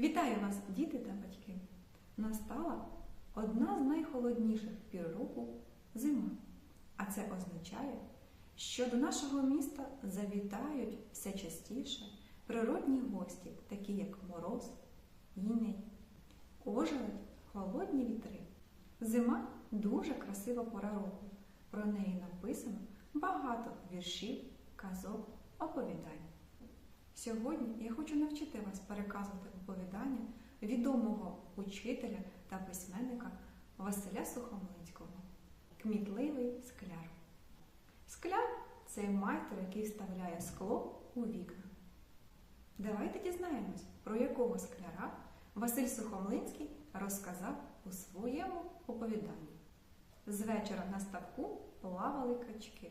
Вітаю вас, діти та батьки! Настала одна з найхолодніших пір року зима. А це означає, що до нашого міста завітають все частіше природні гості, такі як мороз, іней, ожеледь, холодні вітри. Зима дуже красива пора року. Про неї написано багато віршів, казок, оповідань. Сьогодні я хочу навчити вас переказувати оповідання відомого учителя та письменника Василя Сухомлинського Кмітливий скляр. Скляр це майстер, який вставляє скло у вікна. Давайте дізнаємось, про якого скляра Василь Сухомлинський розказав у своєму оповіданні. З вечора на ставку плавали качки.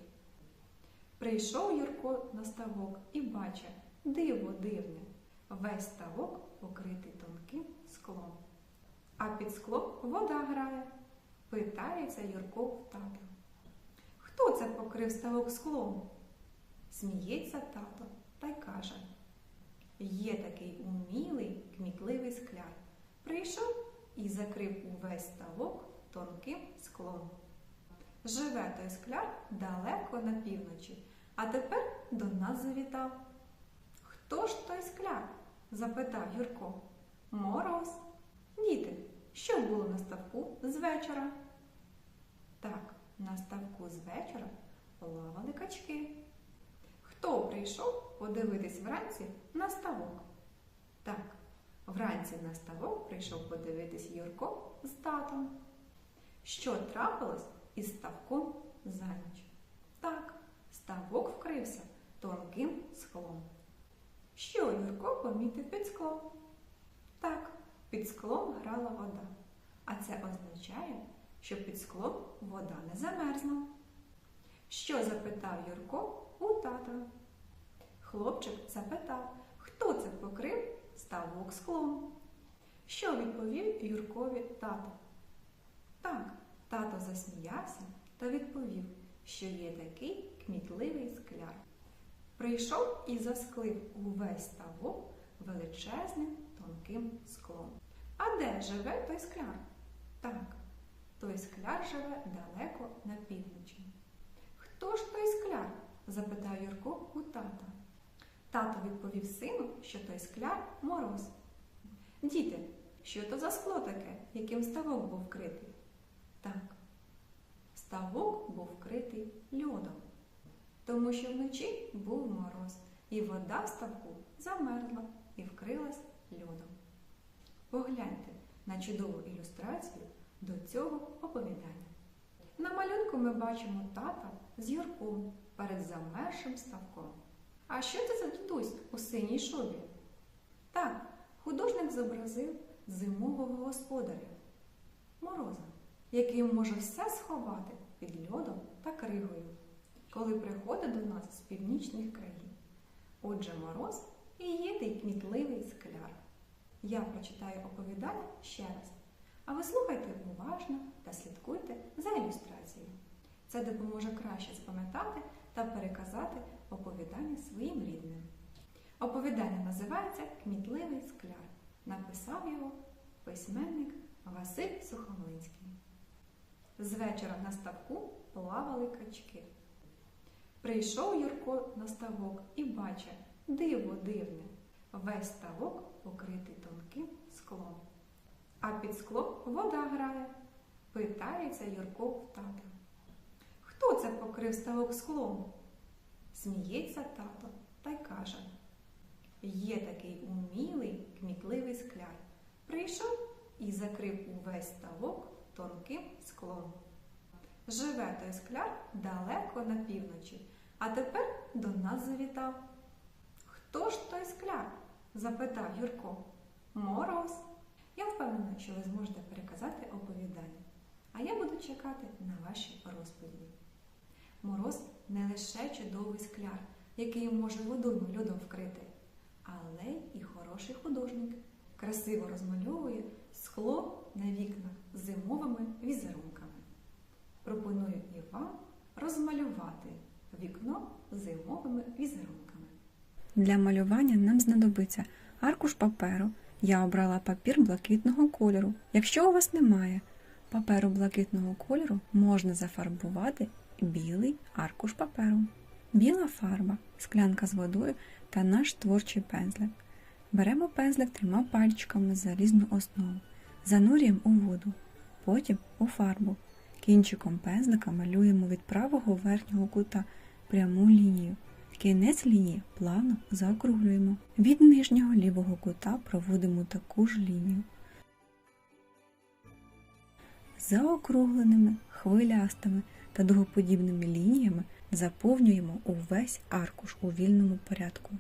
Прийшов Юрко на ставок і бачить, диво дивне, весь ставок покритий тонким склом. А під склом вода грає. Питається Юрко в тата. Хто це покрив ставок склом? Сміється тато та й каже. Є такий умілий, кмітливий скляр. Прийшов і закрив увесь ставок тонким склом. Живе той скляр далеко на півночі, а тепер до нас завітав. Хто ж той скляр? запитав Юрко. Мороз. Діти, що було на ставку з вечора? Так, на ставку з вечора плавали качки. Хто прийшов подивитись вранці на ставок? Так, вранці на ставок прийшов подивитись Юрко з татом. Що трапилось із ставком за ніч? Так, ставок вкрився тонким склом. Що Юрко помітив під склом? Так, під склом грала вода. А це означає, що під склом вода не замерзла. Що запитав Юрко у тата? Хлопчик запитав, хто це покрив ставок склом. Що відповів Юркові тато? Так, тато засміявся та відповів, що є такий кмітливий скляр. Прийшов і засклив увесь ставок величезним тонким склом. А де живе той скляр? Так, той скляр живе далеко на півночі. Хто ж той скляр? запитав Юрко у тата. Тато відповів сину, що той скляр мороз. Діти, що то за скло таке, яким ставок був вкритий? Так, ставок був вкритий льодом, тому що вночі був мороз, і вода в ставку замерзла і вкрилась льодом. Погляньте на чудову ілюстрацію до цього оповідання. На малюнку ми бачимо тата з Юрком перед замершим ставком. А що це за дідусь у синій шубі? Так, художник зобразив зимового господаря мороза, який може все сховати під льодом та кригою, коли приходить до нас з північних країн. Отже, мороз і той кмітливий скляр. Я прочитаю оповідання ще раз, а ви слухайте уважно та слідкуйте за ілюстрацією. Це допоможе краще запам'ятати та переказати оповідання своїм рідним. Оповідання називається Кмітливий скляр. Написав його письменник Василь Сухомлинський. З вечора на ставку плавали качки. Прийшов Юрко на ставок і бачить диво дивне. Весь ставок покритий тонким склом. А під склом вода грає. Питається Юрко в тата. Хто це покрив ставок склом? Сміється тато та й каже. Є такий умілий, кмітливий скляр. Прийшов і закрив увесь ставок тонким склом. Живе той скляр далеко на півночі, а тепер до нас завітав. Хто ж той скляр? запитав Юрко. Мороз. Я впевнена, що ви зможете переказати оповідання, а я буду чекати на ваші розповіді. Мороз не лише чудовий скляр, який може водойму льодом вкрити, але й хороший художник. Красиво розмальовує скло на вікнах зимовими візерунками. Пропоную і вам розмалювати вікно зимовими візерунками. Для малювання нам знадобиться аркуш паперу, Я обрала папір блакитного кольору. Якщо у вас немає паперу блакитного кольору, можна зафарбувати білий аркуш паперу. Біла фарба, склянка з водою та наш творчий пензлик. Беремо пензлик трьома пальчиками за різну основу, занурюємо у воду, потім у фарбу. Кінчиком пензлика малюємо від правого верхнього кута пряму лінію. Кінець лінії плавно заокруглюємо. Від нижнього лівого кута проводимо таку ж лінію. Заокругленими, хвилястими та дугоподібними лініями заповнюємо увесь аркуш у вільному порядку.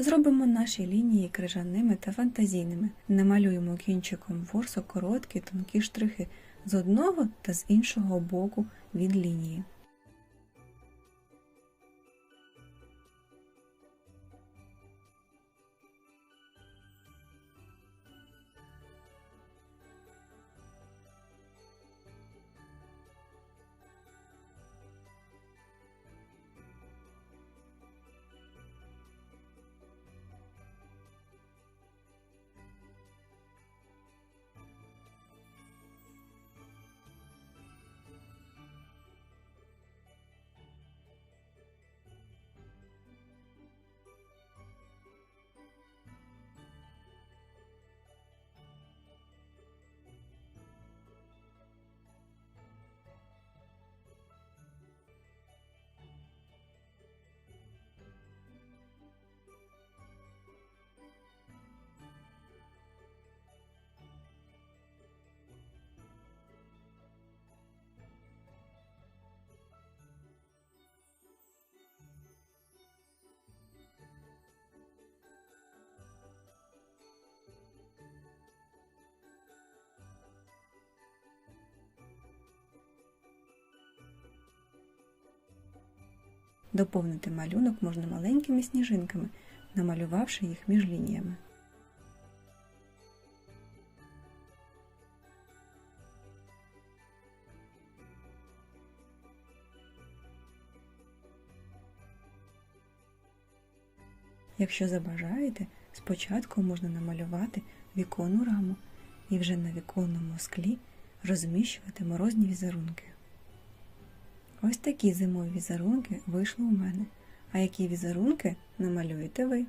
Зробимо наші лінії крижаними та фантазійними. Намалюємо кінчиком ворсу короткі тонкі штрихи з одного та з іншого боку від лінії. Доповнити малюнок можна маленькими сніжинками, намалювавши їх між лініями. Якщо забажаєте, спочатку можна намалювати віконну раму і вже на віконному склі розміщувати морозні візерунки. Ось такі зимові візерунки вийшли у мене. А які візерунки намалюєте ви?